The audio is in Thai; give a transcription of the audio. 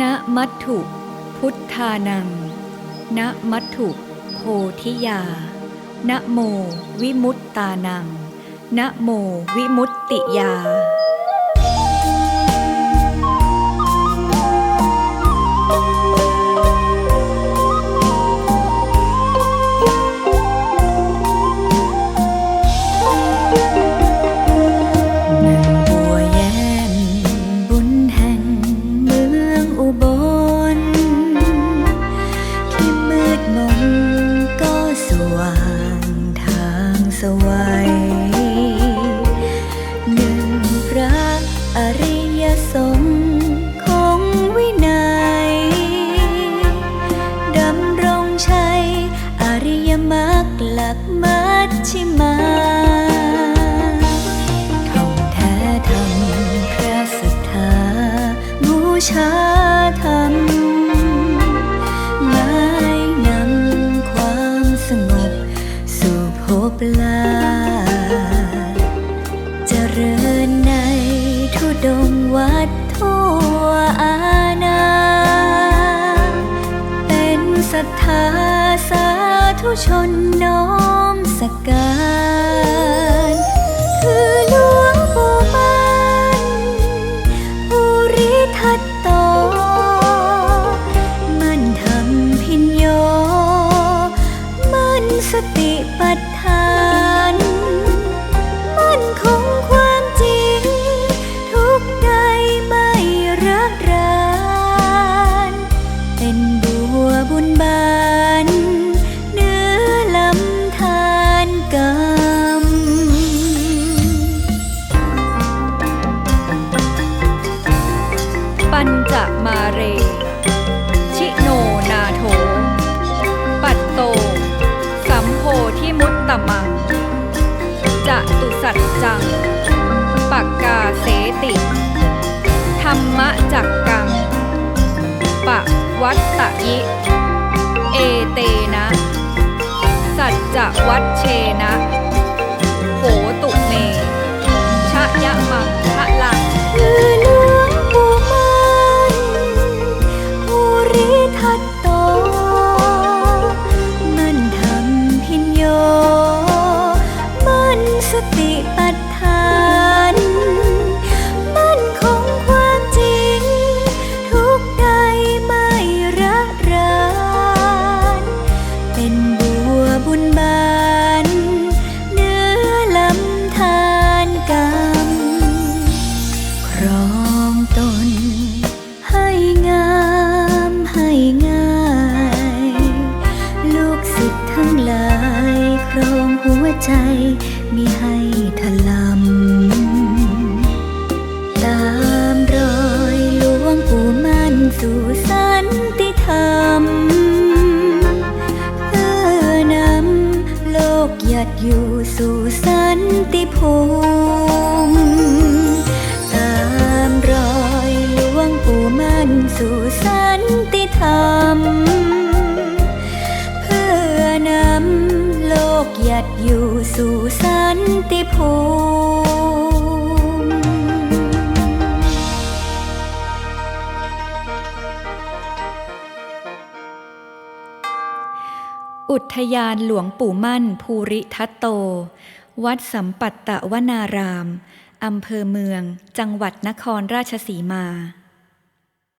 ณมัตถุพุทธานัง ณมัตถุโพธิยานะโมวิมุตตานังนะโมวิมุตติยา สวัยหนึ่งพระอริยสงฆ์ของวินัยดำรงชัยอริยมรรคหลักมัชชิมาท่องแท้ธรรมพระศรัทธาบูชา สู่ภพลาภเจริญในทุดงวัดทั่วอาณาเป็นศรัทธาสาธุชนน้อมสักการคือหลวงปู่มันภูริทัตโต มันทำพินโย มันสติ ปัญจมาเร ชิโนนาโถ ปัตโต สัมโพธิมุตตมัง จะตุสัจจัง ปักกาเสติ ธรรมะจักกัง ปะวัตตะยิ เอเตนะ สัจจวัดเชนะ ใจมิให้ถลำตามรอยหลวงปู่มั่นสู่สันติธรรม เพื่อนำโลกหยัดอยู่สู่สันติภูมิตามรอยหลวงปู่มั่นสู่สันติธรรมเพื่อนำโลกหยัดอยู่ สู่สันติภูมิอุทยานหลวงปู่มั่นภูริทัตโต วัดสัมปัตตวนาราม อำเภอเมือง จังหวัดนครราชสีมา